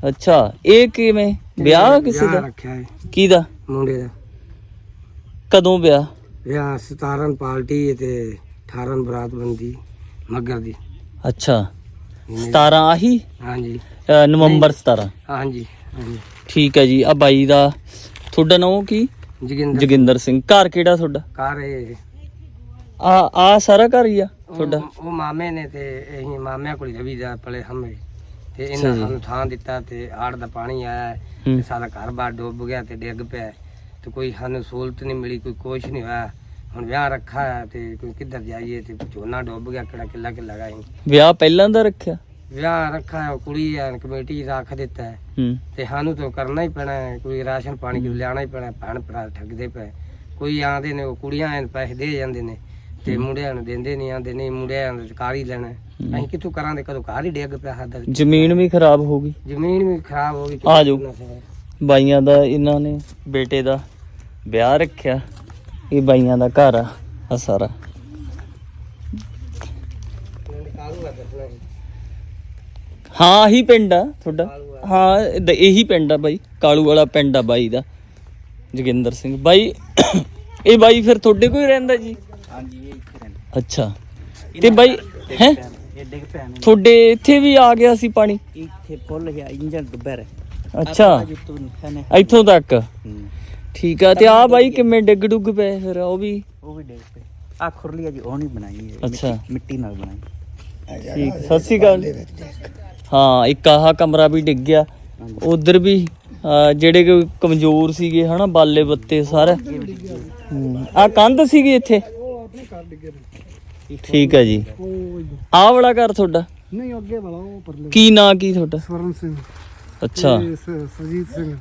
ਅੱਛਾ ਇਹ ਕਿਵੇਂ? ਵਿਆਹ ਕਿਸੇ ਦਾ? ਰੱਖਿਆ ਹੈ। ਕਿਹਦਾ? ਮੁੰਡੇ ਦਾ। ਕਦੋਂ ਵਿਆਹ? ਵਿਆਹ 17 ਪਾਰਟੀ ਤੇ 18 ਬਰਾਤ ਬੰਦੀ ਮੱਗਰ ਦੀ। ਅੱਛਾ 17 ਆਹੀ? ਹਾਂਜੀ। ਅ, ਨਵੰਬਰ 17 ਹਾਂਜੀ ਹਾਂਜੀ। ਠੀਕ ਹੈ ਜੀ ਆ ਬਾਈ ਦਾ ਤੁਹਾਡਾ ਨਾਮ ਕੀ? ਜਗਿੰਦਰ। ਜੋਗਿੰਦਰ ਸਿੰਘ। ਘਰ ਕਿਹੜਾ ਤੁਹਾਡਾ? ਘਰ ਇਹ। ਆ ਆ ਸਾਰਾ ਘਰ ਹੀ ਆ ਤੁਹਾਡਾ? ਉਹ ਮਾਮੇ ਨੇ ਤੇ ਅਸੀਂ ਮਾਮਿਆਂ ਕੋਲ ਰਵੀ ਦਾ ਪਲੇ ਹਮੇ। ਤੇ ਇਹਨਾਂ। ਸਾਨੂੰ ਥਾਂ ਦਿੱਤਾ ਤੇ ਆੜ ਦਾ ਪਾਣੀ ਆਇਆ। ਤੇ ਸਾਡਾ ਘਰ ਬਾਰ ਡੁੱਬ ਗਿਆ ਤੇ ਡਿੱਗ ਪਿਆ। ਤੇ ਕੋਈ ਸਾਨੂੰ ਸਹੂਲਤ ਨਹੀਂ ਮਿਲੀ ਕੋਈ ਕੁਛ ਨਹੀਂ ਹੋਇਆ। ਹੁਣ ਵਿਆਹ ਰੱਖਾ ਤੇ ਕੋਈ ਕਿੱਧਰ ਜਾਈਏ ਤੇ ਝੋਨਾ ਡੁੱਬ ਗਿਆ ਕਿਹੜਾ ਕਿੱਲਾ ਕਿੱਲਾ ਗਾਈ ਵਿਆਹ ਪਹਿਲਾਂ ਦਾ ਰੱਖਿਆ? ਵਿਆਹ ਰੱਖਾ ਹੈ ਕੁੜੀ ਹੈ ਕਮੇਟੀ ਰੱਖ ਦਿੱਤਾ ਹੈ। ਹੂੰ। ਤੇ ਸਾਨੂੰ ਤਾਂ ਕਰਨਾ ਹੀ ਪੈਣਾ ਹੈ ਕੋਈ ਰਾਸ਼ਨ ਪਾਣੀ ਕਿਉਂ ਲਿਆਣਾ ਹੀ ਪੈਣਾ ਹੈ, ਭੈਣ ਭਰਾ ਠੱਗਦੇ ਪਏ ਕੋਈ ਆਂਦੇ ਨੇ ਉਹ ਕੁੜੀਆਂ ਐਨ ਪੈਸੇ ਦੇ ਜਾਂਦੇ ਨੇ ਤੇ ਮੁੰਡਿਆਂ ਨੂੰ ਦਿੰਦੇ ਨਹੀਂ ਆਂਦੇ ਨਹੀਂ ਮੁੰਡਿਆਂ ਨੂੰ ਕਾਰ ਹੀ ਲੈਣਾ ਹੈ। ਅਸੀਂ ਕਿੱਥੋਂ ਕਰਾਂਗੇ? ਕਦੋਂ ਕਾਰ ਹੀ ਡਿੱਗ ਪਿਆ ਸਾਡਾ। ਜ਼ਮੀਨ ਵੀ ਖਰਾਬ ਹੋ ਗਈ। ਜ਼ਮੀਨ ਵੀ ਖਰਾਬ ਹੋ ਗਈ ਆ ਜਾਓ। ਬਾਈਆਂ ਦਾ ਇਹਨਾਂ ਨੇ ਬੇਟੇ ਦਾ ਵਿਆਹ ਰੱਖਿਆ। ਇਹ ਬਾਈਆਂ ਦਾ ਘਰ ਆ ਆ ਸਾਰਾ ਹਾਂ ਆਹੀ ਪਿੰਡ ਆ ਤੁਹਾਡਾ। ਹਾਂ ਦ- ਇਹੀ ਪਿੰਡ ਆ ਬਾਈ। ਕਾਲੂ ਵਾਲਾ ਪਿੰਡ ਆ ਬਾਈ ਦਾ। ਜੋਗਿੰਦਰ ਸਿੰਘ। ਬਾਈ ਇਹ ਬਾਈ ਫਿਰ ਤੁਹਾਡੇ ਕੋਈ ਰਹਿੰਦਾ ਜੀ? ਹਾਂਜੀ ਇਹ ਇੱਥੇ ਰਹਿੰਦੇ। ਅੱਛਾ। ਤੇ ਬਾਈ ਹੈ? ਇਹ ਡਿੱਗ ਪਿਆ ਨੇ। ਤੁਹਾਡੇ ਇੱਥੇ ਵੀ ਆ ਗਿਆ ਸੀ ਪਾਣੀ? ਇੱਥੇ ਫੁੱਲ ਗਿਆ ਇੰਜਨ ਡੁੱਬਿਆ ਰਿਹਾ। ਅੱਛਾ। ਜਿੱਤੋਂ ਨਿਕਲਿਆ ਨੇ। ਇੱਥੋਂ ਤੱਕ? ਹੂੰ। ਠੀਕ ਆ ਤੇ ਆ ਬਾਈ ਕਿਵੇਂ ਡਿੱਗ ਡੁੱਗ ਪਏ ਫਿਰ? ਉਹ ਵੀ? ਉਹ ਵੀ ਡੇਗ ਪਏ। ਆ ਖੁਰਲੀ ਅਜੀ ਉਹ ਨਹੀਂ ਬਣਾਈ ਹੈ ਅੱਛਾ। ਮਿੱਟੀ- ਮਿੱਟੀ ਨਾਲ ਬਣਾਈ। ਠੀਕ ਸਤਿ ਸ਼੍ਰੀ ਅਕਾਲ। ਹਾਂ ਇੱਕ ਆਹ ਕਮਰਾ ਵੀ ਡਿੱਗ ਗਿਆ। ਉਧਰ ਵੀ ਜਿਹੜੇ ਕੋਈ ਕਮਜ਼ੋਰ ਸੀਗੇ ਹਨਾ ਬਾਲੇ ਬੱਤੇ ਸਾਰੇ। ਆ ਕੰਧ ਸੀਗੀ ਇੱਥੇ? ਠੀਕ ਹੈ ਜੀ। ਆਹ ਵਾਲਾ ਘਰ ਤੁਹਾਡਾ? ਨਹੀਂ ਅੱਗੇ ਵਾਲਾ ਉਹ ਪਰਲੇ ਕੀ ਨਾਂ ਕੀ ਤੁਹਾਡਾ? ਸਵਰਨ ਸਿੰਘ। ਅੱਛਾ। ਸਰਜੀਤ ਸਿੰਘ।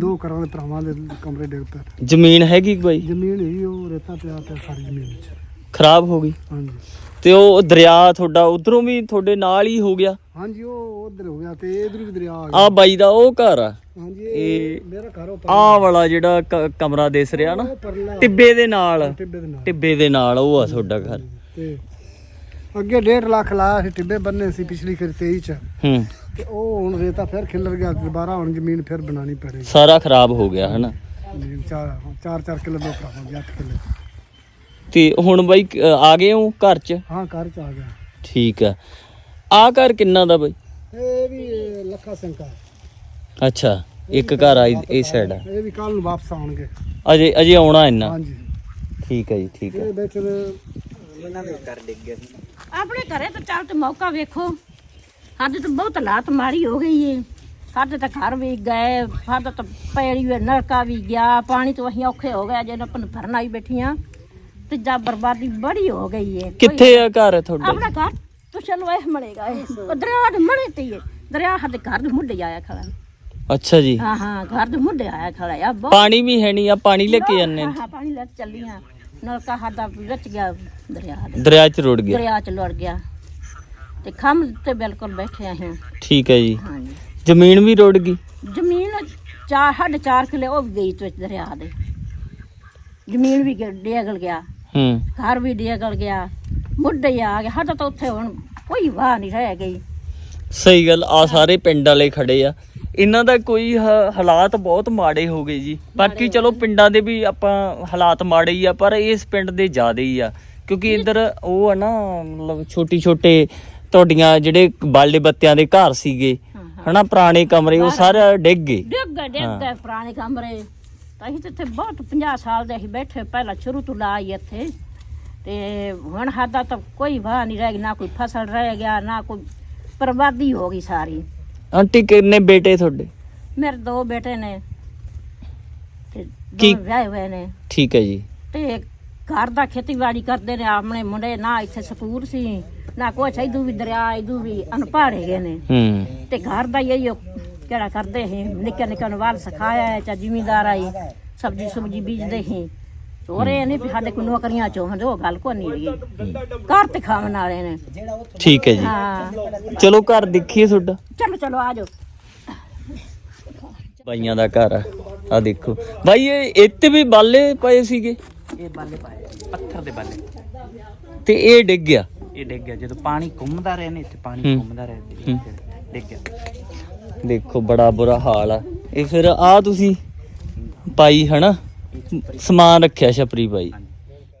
ਦੋ ਘਰਾਂ ਦੇ ਭਰਾਵਾਂ ਦੇ ਕਮਰੇ ਡਿੱਗ ਪਏ। ਜ਼ਮੀਨ ਹੈਗੀ ਬਾਈ ਜ਼ਮੀਨ ਹੈਗੀ ਉਹ ਰੇਤਾ ਪਿਆ ਤੇ ਸਾਰੀ ਜ਼ਮੀਨ ਵਿੱਚ। ਖਰਾਬ ਹੋ ਗਈ। ਹਾਂਜੀ। ਤੇ ਉਹ ਦਰਿਆ ਤੁਹਾਡਾ ਉਧਰੋਂ ਵੀ ਤੁਹਾਡੇ ਨਾਲ ਹੀ ਹੋ ਗਿਆ? ਹਾਂਜੀ ਉਹ ਉਧਰ ਹੋ ਗਿਆ ਤੇ ਇਧਰ ਵੀ ਦਰਿਆ ਆ ਆ ਬਾਈ ਦਾ ਉਹ ਘਰ ਆ। ਹਾਂਜੀ ਇਹ ਮੇਰਾ ਘਰ ਉਹ ਆਹ ਵਾਲਾ ਜਿਹੜਾ ਕ- ਕਮਰਾ ਦਿਸ ਰਿਹਾ ਨਾ ਪਰਲਾ। ਟਿੱਬੇ ਦੇ ਨਾਲ। ਟਿੱਬੇ ਦੇ ਨਾਲ। ਟਿੱਬੇ ਦੇ ਨਾਲ ਉਹ ਆ ਤੁਹਾਡਾ ਘਰ। ਤੇ ਅੱਗੇ 1.5 ਲੱਖ ਲਾਇਆ ਸੀ ਟਿੱਬੇ ਬੰਨੇ ਸੀ ਪਿਛਲੀ ਖਰੀ 23 ਚ। ਹੂੰ। ਤੇ ਉਹ ਹੁਣ ਰੇਤਾ ਫਿਰ ਖਿਲਰ ਗਿਆ ਦੁਬਾਰਾ ਹੁਣ ਜ਼ਮੀਨ ਫਿਰ ਬਣਾਣੀ ਪੈਣੀ ਸਾਰਾ ਖਰਾਬ ਹੋ ਗਿਆ ਹਨਾ? ਜ਼ਮੀਨ ਚਾਰ ਚਾਰ ਚਾਰ ਕਿਲੋ ਦੋ 8 ਕਿਲੋ। ਤੇ ਹੁਣ ਬਾਈ ਅ, ਆ ਗਏ ਹੋ ਘਰ 'ਚ? ਹਾਂ ਘਰ ਚ ਆ ਗਿਆ। ਠੀਕ ਆ। ਆ ਘਰ ਕਿੰਨਾ ਦਾ ਬਾਈ? ਇਹ ਵੀ ਇਹ ਲੱਖਾ ਸਿੰਘ ਦਾ ਅੱਛਾ ਇੱਕ ਘਰ ਆ ਇਹ- ਸਾਈਡ ਆ। ਇਹ ਵੀ ਕੱਲ ਨੂੰ ਵਾਪਸ ਆਉਣਗੇ। ਅਜੇ ਅਜੇ ਆਉਣਾ ਇੰਨਾ? ਹਾਂਜੀ। ਠੀਕ ਹੈ ਜੀ ਠੀਕ ਹੈ ਇਹ ਵਿੱਚ ਇਹਨਾਂ ਦੇ ਘਰ ਡਿੱਗ ਗਿਆ ਸੀ। ਆਪਣੇ ਘਰੇ ਤਾਂ ਚੱਲ ਤੇ ਮੌਕਾ ਵੇਖੋ। ਸਾਡੇ ਤਾਂ ਬਹੁਤ ਹਾਲਾਤ ਮਾੜੀ ਹੋ ਗਈ ਏ। ਸਾਡੇ ਤਾਂ ਘਰ ਵੀ ਗਏ ਸਾਡਾ ਤਾਂ ਪੈੜੀ ਵੀ ਨਲਕਾ ਵੀ ਗਿਆ ਪਾਣੀ ਤੋਂ ਅਸੀਂ ਔਖੇ ਹੋ ਗਏ ਜੇ ਆਪਾਂ ਭਰਨ ਆਈ ਬੈਠੀਆਂ। ਤੇ ਜਾ ਬਰਬਾਦੀ ਬੜੀ ਹੋ ਗਈ ਏ। ਕਿੱਥੇ ਆ ਘਰ ਤੁਹਾਡਾ? ਆਪਣਾ ਘਰ ਇਹ ਮੜੇਗਾ ਇਹ। ਉਹ ਦਰਿਆ ਦੇ ਮੜੇ ਤੇ ਹੀ ਏ। ਦਰਿਆ ਸਾਡੇ ਘਰ ਦੇ ਮੁੱਢੇ ਆਇਆ ਖੜਾ। ਅੱਛਾ ਜੀ। ਹਾਂ ਹਾਂ ਘਰ ਦੇ ਮੁੱਢੇ ਆਇਆ ਖੜਾ ਆ। ਬਹੁਤ ਪਾਣੀ ਵੀ ਹੈ ਨਹੀਂ ਆ ਪਾਣੀ ਲੈ ਕੇ ਜਾਂਦੇ ਹਾਂ ਪਾਣੀ ਲੈ ਕੇ ਚੱਲੀਆਂ ਨਲਕਾ ਸਾਡਾ ਵਿੱਚ ਗਿਆ ਦਰਿਆ ਦੇ। ਦਰਿਆ 'ਚ ਰੁੜ ਗਿਆ। ਦਰਿਆ ਚ ਲੜ ਗਿਆ। ਤੇ ਖੰਮ ਤੇ ਬਿਲਕੁਲ ਬੈਠੇ ਆ ਹਾਂ ਠੀਕ ਹੈ ਜੀ। ਹਾਂਜੀ ਜ਼ਮੀਨ ਵੀ ਰੁੜ ਗਈ? ਜ਼ਮੀਨ ਚਾਰ ਸਾਢੇ ਚਾਰ ਕਿਲੇ ਉਹ ਵੀ ਗਈ ਵਿੱਚ ਦਰਿਆ ਦੇ। ਜ਼ਮੀਨ ਵੀ ਗ- ਡੇਗਲ ਗਿਆ। ਹੂੰ। ਘਰ ਵੀ ਡੇਗਲ ਗਿਆ। ਮੁੱਢੇ ਆ ਗਿਆ ਸਾਡਾ ਤਾਂ ਉੱਥੇ ਹੁਣ ਕੋਈ ਵਾਹ ਨਹੀਂ ਰਹਿ ਗਈ। ਸਹੀ ਗੱਲ ਆ ਸਾਰੇ ਪਿੰਡ ਵਾਲੇ ਖੜੇ ਆ। ਇਹਨਾਂ ਦਾ ਕੋਈ ਹ- ਹਾਲਾਤ ਬਹੁਤ ਮਾੜੇ ਹੋ ਗਏ ਜੀ। ਬਾਕੀ ਚਲੋ ਪਿੰਡਾਂ ਦੇ ਵੀ ਆਪਾਂ ਹਾਲਾਤ ਮਾੜੇ ਹੀ ਆ ਪਰ ਇਸ ਪਿੰਡ ਦੇ ਜ਼ਿਆਦੇ ਹੀ ਆ। ਕਿਉਂਕਿ ਇੱਧਰ ਉਹ ਆ ਨਾ ਮਤਲਬ ਛੋਟੀ ਛੋਟੇ ਤੁਹਾਡੀਆਂ ਜਿਹੜੇ ਬਾਲੇ ਬੱਤਿਆਂ ਦੇ ਘਰ ਸੀਗੇ ਹਨਾ ਪੁਰਾਣੇ ਕਮਰੇ ਉਹ ਸਾਰੇ ਡਿੱਗ ਗਏ। ਡਿੱਗ ਗਏ ਡਿੱਗ ਗਏ ਪੁਰਾਣੇ ਕਮਰੇ। ਤਾਂ ਅਸੀਂ ਤਾਂ ਇੱਥੇ ਬਹੁਤ 50 ਸਾਲ ਦੇ ਅਸੀਂ ਬੈਠੇ ਪਹਿਲਾਂ ਸ਼ੁਰੂ ਤੋਂ ਲਾਈ ਇੱਥੇ। ਤੇ ਹੁਣ ਸਾਡਾ ਤਾਂ ਕੋਈ ਵਾਹ ਨਹੀਂ ਰਹਿ ਗਈ ਨਾ ਕੋਈ ਫਸਲ ਰਹਿ ਗਿਆ ਨਾ ਕੋਈ ਬਰਬਾਦੀ ਹੋ ਗਈ ਸਾਰੀ। ਆਂਟੀ ਕਿੰਨੇ ਬੇਟੇ ਤੁਹਾਡੇ? ਮੇਰੇ ਦੋ ਬੇਟੇ ਨੇ ਤੇ ਕੀ- ਵਿਆਹੇ ਹੋਏ ਨੇ। ਠੀਕ ਹੈ ਜੀ। ਤੇ ਘਰ ਦਾ ਖੇਤੀਬਾੜੀ ਕਰਦੇ ਨੇ ਆਪਣੇ ਮੁੰਡੇ ਨਾ ਇੱਥੇ ਸਕੂਲ ਸੀ ਨਾ ਕੁਛ ਇਦੂ ਵੀ ਦਰਿਆ ਇਦੂ ਵੀ ਅਨਪੜ੍ਹ ਹੈਗੇ ਨੇ। ਹੂੰ। ਤੇ ਘਰ ਦਾ ਹੀ ਇਹੋ ਕਿਹੜਾ ਕਰਦੇ ਸੀ ਨਿੱਕੇ ਨਿੱਕੇ ਨੂੰ ਵਾਲ ਸਿਖਾਇਆ ਹੈ ਚਾ ਜ਼ਿਮੀਂਦਾਰ ਆਈ ਸਬਜੀ ਸੁਬਜੀ ਬੀਜਦੇ ਸੀ। ਤੋਰੇ ਨਹੀਂ ਵੀ ਸਾਡੇ ਕੋ ਨੌਕਰੀਆਂ ਚੋਂ ਉਹ ਗੱਲ ਕੋ ਨਹੀਂ ਹੈਗੀ। ਘਰ ਤੇ ਖਾਣ ਵਾਲੇ ਨੇ। ਠੀਕ ਹੈ ਜੀ। ਹਾਂ। ਚਲੋ ਘਰ ਦੇਖੀਏ ਤੁਹਾਡਾ। ਚਲੋ ਚਲੋ ਆ ਜਾਓ। ਬਾਈਆਂ ਦਾ ਘਰ ਆ। ਆ ਦੇਖੋ। ਬਾਈ ਇਹ ਇੱਥੇ ਵੀ ਬਾਲੇ ਪਏ ਸੀਗੇ? ਇਹ ਬਾਲੇ ਪਾਏ। ਪੱਥਰ ਦੇ ਬਾਲੇ। ਤੇ ਇਹ ਡਿੱਗ ਗਿਆ? ਇਹ ਡਿੱਗ ਗਿਆ। ਜਦੋਂ ਪਾਣੀ ਘੁੰਮਦਾ ਰਿਹਾ ਨੇ ਇੱਥੇ ਪਾਣੀ। ਘੁੰਮਦਾ ਰਿਹਾ ਤੇ ਫਿਰ ਡਿੱਗ ਗਿਆ। ਦੇਖੋ ਬੜਾ ਬੁਰਾ ਹਾਲ ਆ। ਇਹ ਫਿਰ ਆ ਤੁਸੀਂ ਪਾਈ ਹਨਾ? ਸਮਾਨ ਰੱਖਿਆ ਛਪਰੀ ਬਾਈ।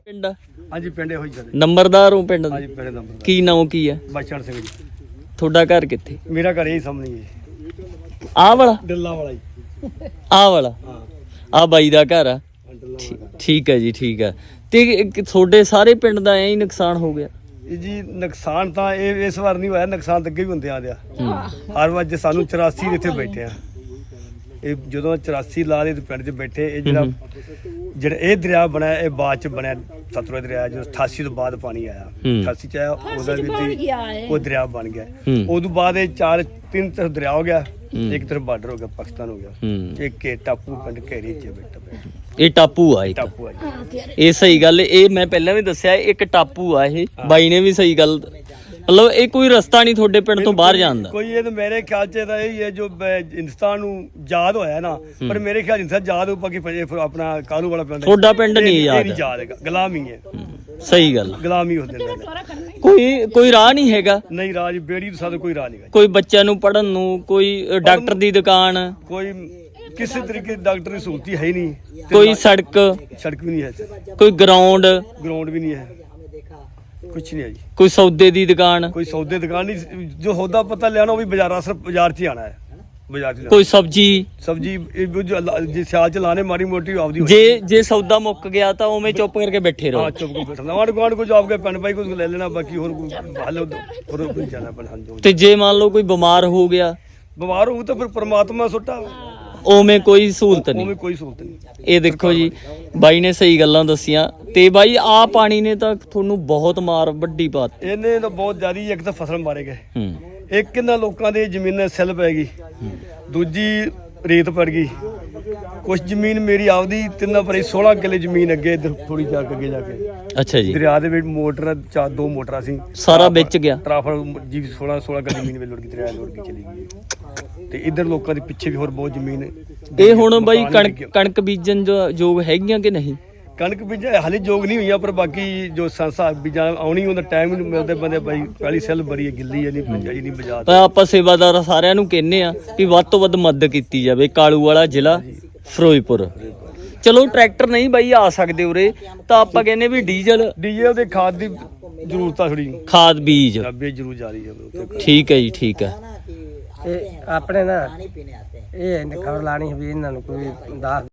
ਪਿੰਡ? ਆ? ਹਾਂਜੀ ਪਿੰਡੇ ਹੋਈ ਜਾਂਦੇ ਨੰਬਰਦਾਰ ਹੋ ਪਿੰਡ ਹਾਂਜੀ ਦੇ ਪਿੰਡੇ ਨੰਬਰ ਕੀ ਨਾਮ ਕੀ ਆ ਬਚਨ ਸਿੰਘ ਜੀ। ਤੁਹਾਡਾ ਘਰ ਕਿੱਥੇ? ਮੇਰਾ ਘਰ ਇਹ ਸਾਹਮਣੇ ਹੀ ਹੈ ਆਹ ਵਾਲਾ? ਡੱਲਾ ਵਾਲਾ ਜੀ। ਆਹ ਵਾਲਾ? ਹਾਂ। ਆ ਬਾਈ ਦਾ ਘਰ ਆ। ਡੱਲਾ ਠੀਕ ਹੈ ਜੀ ਠੀਕ ਹੈ। ਤੇ ਇੱਕ ਤੁਹਾਡੇ ਸਾਰੇ ਪਿੰਡ ਦਾ ਐਂ ਹੀ ਨੁਕਸਾਨ ਹੋ ਗਿਆ? ਇਹ ਜੀ ਨੁਕਸਾਨ ਤਾਂ ਇਹ ਇਸ ਵਾਰ ਨਹੀਂ ਹੋਇਆ। ਨੁਕਸਾਨ ਤਾਂ ਅੱਗੇ ਵੀ ਹੁੰਦੇ ਆਂਦਿਆ ਹੂੰ। ਹਰ ਵਾਰ ਜੇ ਸਾਨੂੰ 84 ਦੇ ਇੱਥੇ ਬੈਠੇ ਆ। ਇਹ ਜਦੋਂ 84 ਲਾ ਦੇ ਪਿੰਡ 'ਚ ਬੈਠੇ ਇਹ ਜਿਹੜਾ ਜਿਹੜਾ ਇਹ ਦਰਿਆ ਬਣਿਆ ਇਹ ਬਾਅਦ 'ਚ ਬਣਿਆ ਸਤਲੁਜ ਦਰਿਆ ਜੋ 88 ਤੋਂ ਬਾਅਦ ਪਾਣੀ ਆਇਆ। ਹੂੰ। 88 ਚ ਆਇਆ ਉਹਦਾ ਵੀ ਤੇ ਉਹ ਦਰਿਆ ਬਣ ਗਿਆ। ਹੂੰ। ਉਦੋਂ ਬਾਅਦ ਇਹ ਚਾਰ ਤਿੰਨ ਤਰਫ ਦਰਿਆ ਹੋ ਗਿਆ। ਇੱਕ ਤਰਫ ਬਾਰਡਰ ਹੋ ਗਿਆ ਪਾਕਿਸਤਾਨ ਹੋ ਗਿਆ। ਇੱਕ ਇਹ ਟਾਪੂ ਪਿੰਡ ਘੇਰੀ 'ਚ ਬੈਠਾ ਇਹ ਟਾਪੂ ਆ ਇੱਕ। ਟਾਪੂ ਆ ਇਹ ਸਹੀ ਗੱਲ ਇਹ ਮੈਂ ਪਹਿਲਾਂ ਵੀ ਦੱਸਿਆ ਇੱਕ ਟਾਪੂ ਆ ਇਹ। ਬਾਈ ਨੇ ਵੀ ਸਹੀ ਗੱਲ ਮਤਲਬ ਇਹ ਕੋਈ ਰਸਤਾ ਨਹੀਂ ਤੁਹਾਡੇ ਪਿੰਡ ਤੋਂ ਬਾਹਰ ਜਾਣ ਦਾ। ਕੋਈ ਇਹ ਤਾਂ ਮੇਰੇ ਖਿਆਲ 'ਚ ਤਾਂ ਇਹ ਹੈ ਜੋ ਬ- ਹਿੰਦੁਸਤਾਨ ਨੂੰ ਯਾਦ ਹੋਇਆ ਨਾ ਪਰ ਮੇਰੇ ਖਿਆਲ ਹਿੰਦੁਸਤਾਨ ਯਾਦ ਹੋ ਬਾਕੀ ਫਿਰ ਇਹ ਆਪਣਾ ਕਾਨੂੰ ਵਾਲਾ ਪਿੰਡ ਹੈ। ਤੁਹਾਡਾ ਪਿੰਡ ਨਹੀਂ ਇਹ ਯਾਦ। ਨਹੀਂ ਯਾਦ ਹੈਗਾ ਗੁਲਾਮੀ ਹੈ ਸਹੀ ਗੱਲ ਗੁਲਾਮੀ ਹੁੰਦੇ ਨੇ ਕੋਈ ਕੋਈ ਰਾਹ ਨਹੀਂ ਹੈਗਾ? ਨਹੀਂ ਰਾਜ ਬੇੜੀ ਤੋਂ ਸਾਡਾ ਕੋਈ ਰਾਹ ਨਹੀਂ ਕੋਈ ਬੱਚਿਆਂ ਨੂੰ ਪੜਨ ਨੂੰ ਕੋਈ ਅ, ਡਾਕਟਰ ਦੀ ਦੁਕਾਨ? ਕੋਈ ਕਿਸੇ ਤਰੀਕੇ ਦੀ ਡਾਕਟਰ ਦੀ ਸਹੂਲਤ ਹੀ ਹੈ ਹੀ ਨਹੀਂ। ਤੇ ਕੋਈ ਸੜਕ? ਸੜਕ ਵੀ ਨਹੀਂ ਹੈ ਕੋਈ ਗਰਾਊਂਡ? ਗਰਾਊਂਡ ਵੀ ਨਹੀਂ ਹੈ। ਕੁਛ ਨਹੀਂ ਹੈ ਜੀ। ਕੋਈ ਸੌਦੇ ਦੀ ਦੁਕਾਨ? ਕੋਈ ਸੌਦੇ ਦੁਕਾਨ ਨਹੀਂ। ਜੋ ਸੌਦਾ ਪਤਾ ਲਿਆਣਾ ਉਹ ਵੀ ਬਾਜ਼ਾਰ ਅਸਰ ਬਾਜ਼ਾਰ 'ਚ ਹੀ ਆਣਾ ਹੈ। ਬਾਜ਼ਾਰ 'ਚ। ਕੋਈ ਸਬਜੀ? ਸਬਜੀ ਜੋ ਸਿਆਲ ਚ ਲਾਣੇ ਮਾੜੀ ਮੋਟੀ ਆਪਦੀ ਹੋਈ। ਜੇ ਜੇ ਸੌਦਾ ਮੁੱਕ ਗਿਆ ਤਾਂ ਉਵੇਂ ਚੁੱਪ ਕਰਕੇ ਬੈਠੇ ਹਾਂ ਰਹੋ ਚੁੱਪ ਕੇ ਬੈਠਣਾ ਆਂਢ ਗੁਆਂਢ ਕੁਝ ਆਪ ਕੇ ਪਿੰਡ ਭਾਈ ਕੁਝ ਲੈ ਲੈਣਾ ਬਾਕੀ ਹੋਰ ਕੋਈ ਹੱਲ ਹੋਰ ਕੋਈ ਜਾਣਾ ਪੈਣਾ ਹਾਂ ਜੋ ਤੇ ਜੇ ਮੰਨ ਲਓ ਕੋਈ ਬਿਮਾਰ ਹੋ ਗਿਆ? ਬਿਮਾਰ ਹੋਊ ਤਾਂ ਫਿਰ ਪ੍ਰਮਾਤਮਾ ਸੁੱਟਾ। ਉਵੇਂ ਕੋਈ ਸਹੂਲਤ ਨਹੀਂ। ਉਵੇਂ ਕੋਈ ਸਹੂਲਤ ਨਹੀਂ। ਇਹ ਦੇਖੋ ਜੀ ਬਾਈ ਨੇ ਸਹੀ ਗੱਲਾਂ ਦੱਸੀਆਂ ਤੇ ਬਾਈ ਆ ਪਾਣੀ ਨੇ ਤਾਂ ਤੁਹਾਨੂੰ ਬਹੁਤ ਮਾਰ ਵੱਡੀ ਬਾਤ। ਇਹਨੇ ਤਾਂ ਬਹੁਤ ਜ਼ਿਆਦੀ ਇੱਕ ਤਾਂ ਫਸਲ ਮਾਰੇ ਗਏ। ਹੂੰ। ਇੱਕ ਇਹਨਾਂ ਲੋਕਾਂ ਦੇ ਜ਼ਮੀਨਾਂ ਸੈੱਲ ਪੈ ਗਈ। ਦੂਜੀ ਰੇਤ ਪੜ ਗਈ। ਕੁਝ ਜ਼ਮੀਨ ਮੇਰੀ ਆਪਦੀ ਤਿੰਨਾਂ ਪਰ 16 ਕਿੱਲੇ ਜ਼ਮੀਨ ਅੱਗੇ ਥੋੜੀ ਜਾ ਕੇ ਅੱਗੇ ਜਾ ਕੇ। ਅੱਛਾ ਜੀ। ਦਰਿਆ ਦੇ ਵਿੱਚ ਮੋਟਰ ਚਾਰ ਦੋ ਮੋਟਰਾਂ ਸੀ। ਸਾਰਾ ਵਿੱਚ ਗਿਆ। ਟਰਾਫਰ ਜੀ 16 16 ਕਿੱਲੇ ਜ਼ਮੀਨ ਵਿੱਚ ਲੁੜ ਗਈ ਦਰਿਆ ਲੁੜ ਕੇ ਚਲੀ ਗਈ। ਤੇ ਇਧਰ ਲੋਕਾਂ ਦੇ ਪਿੱਛੇ ਵੀ ਹੋਰ ਬਹੁਤ ਜ਼ਮੀਨ ਇਹ ਹੁਣ ਬਾਈ ਕਣਕ। ਕਣਕ ਬੀਜਣ ਜੋ ਯੋਗ ਹੈਗੀਆਂ ਕਿ ਨਹੀਂ? ਕਣਕ ਬੀਜ ਹਾਲੇ ਜੋਗ ਨਹੀਂ ਹੋਈਆਂ ਪਰ ਬਾਕੀ ਜੋ ਸੰਸਾ ਬੀਜਾਂ ਆਉਣੀ ਉਹਦਾ ਟਾਈਮ ਨਹੀਂ ਮਿਲਦੇ ਬੰਦੇ ਬਾਈ ਪਹਿਲੀ ਸੈੱਲ ਬੜੀ ਗਿੱਲੀ ਹੈ ਨਹੀਂ ਬਜਾਈ ਨਹੀਂ ਬਜਾ ਤਾਂ। ਆਪਾਂ ਸੇਵਾਦਾਰ ਸਾਰਿਆਂ ਨੂੰ ਕਹਿੰਨੇ ਆ ਕਿ ਵੱਧ ਤੋਂ ਵੱਧ ਮਦਦ ਕੀਤੀ ਜਾਵੇ ਕਾਲੂ ਵਾਲਾ ਜ਼ਿਲ੍ਹਾ ਫਿਰੋਜ਼ਪੁਰ। ਚਲੋ ਟਰੈਕਟਰ ਨਹੀਂ ਬਾਈ ਆ ਸਕਦੇ ਉਰੇ ਤਾਂ ਆਪਾਂ ਕਹਿੰਨੇ ਵੀ ਡੀਜ਼ਲ। ਡੀਜ਼ਲ ਦੇ ਖਾਦ ਦੀ ਜ਼ਰੂਰਤ ਆ ਥੋੜੀ ਖਾਦ ਬੀਜ। ਰੱਬੇ ਜ਼ਰੂਰ ਜਾ ਰਹੀ ਹੈ ਠੀਕ ਹੈ ਜੀ ਠੀਕ ਹੈ। ਇਹ ਆਪਣੇ ਨਾ ਇਹ ਖਬਰ ਲਾਣੀ ਵੀ ਇਹਨਾਂ ਨੂੰ ਕੋਈ ਦਾਸ